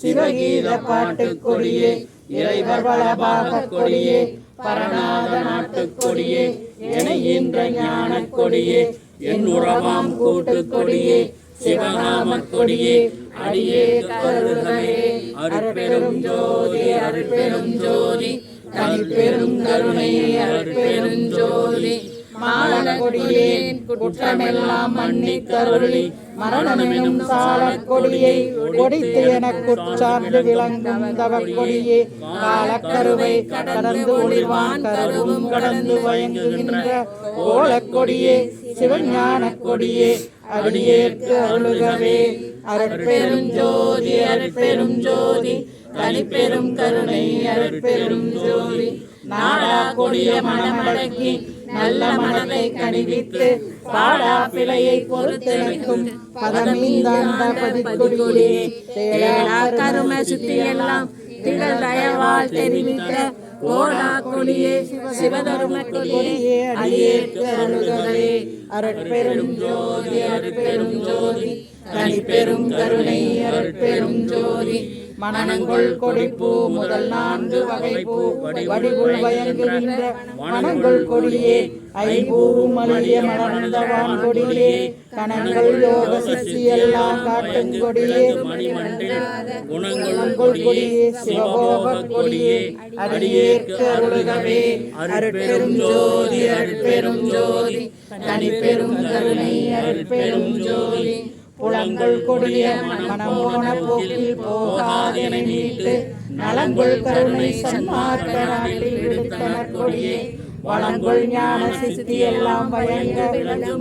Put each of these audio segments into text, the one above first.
சிவகீத பாட்டு கொடியே இறைவர் வளபாக கொடியே பரநாத நாட்டு கொடியே இணைகின்ற ஞான கொடியே என் உறவாம் கூட்டு கொடியே சிவகாமக் கொடியே அடியே கருதவே அருட்பெரும் ஜோதி அருட்பெரும் ஜோதி தனிப்பெரும் கருணை அருட்பெரும் ஜோதி. மாலக்கொடியேன் குற்றமெல்லாம் மன்னிக் மரணமெனும் சாலக் ஒடித்து எனக்குச் சார்ந்து விளங்கும் தவக் காலக்கருவை கடந்து ஒளிர்வான் கருவும் கடந்து வயங்குகின்ற கோலக்கொடியே சிவஞான கொடியே அடியேற்று அருளுகவே. அருட்பெரும் ஜோதி அருட்பெரும் ஜோதி. தனிப்பெரும் கருணை அருட்பெரும் ஜோதி. நாடா கொடிய மனமடக்கி நல்ல மனத்தை கணிவித்து பாடா பிழையை பொறுத்தெனக்கும் பதமீந்தாண்ட பதிக்கொடியே தேடா கரும சுத்தி எல்லாம் திகழ் தயவால் தெரிவித்த ஓடா கொடியே சிவதரும கொடியே அடியேற்கு அருளுகவே அருட்பெரும் ஜோதி அருட்பெரும் ஜோதி தனிப்பெரும் கருணை அருட்பெரும் ஜோதி. மனங்கள் கொடிப்பூ முதல் நான்கு வகை வடிவுள் வயங்குகின்ற மனங்கள் கொடியே. ஐபூவும் அழிய மலர்ந்தவான் கொடியே கணங்கள் யோக சசி எல்லாம் காட்டும் கொடியே. குணங்கள் கொடியே சிவபோக கொடியே. அடியேற்கு அருளுகவே அருட்பெரும் ஜோதி அருட்பெரும் ஜோதி. தனிப்பெரும் கருணை அருட்பெரும் ஜோதி. புலங்கள் கொடிய மனமோன போக்கில் போகாதென நீட்டு நலங்குள் கருணை சன்மார்க்க நாட்டில் விடுத்தனர் கொடியே. வளங்கொள் ஞான சித்தி எல்லாம் வழங்க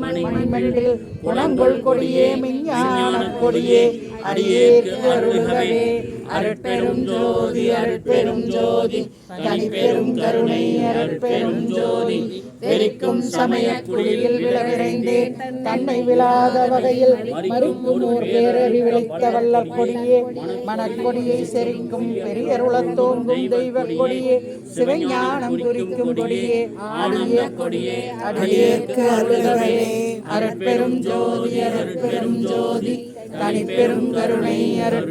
மணிமண்டில் குளங்குள் கொடியே மெஞ்ஞான கொடியே. அடியேற்கு அருள்கவே. அருட்பெரும் ஜோதி அருட்பெரும் ஜோதி. தனிப்பெரும் கருணை அருட்பெரும் ஜோதி. வெறிக்கும் சமய குழியில் விளவிரைந்தே தன்னை விழாத வகையில் மறுக்கும் ஓர் பேரறி விளைத்த வல்ல கொடியே. மனக்கொடியை செறிக்கும் பெரியருளத் தோங்கும் தெய்வ கொடியே. சிவஞானம் குறிக்கும் கொடியே. அடிய கொடியே அடியேற்கு அருள்கவே அருட்பெரும் ஜோதி அருட்பெரும் ஜோதி. தனிப்பெரும் கருணை அருள்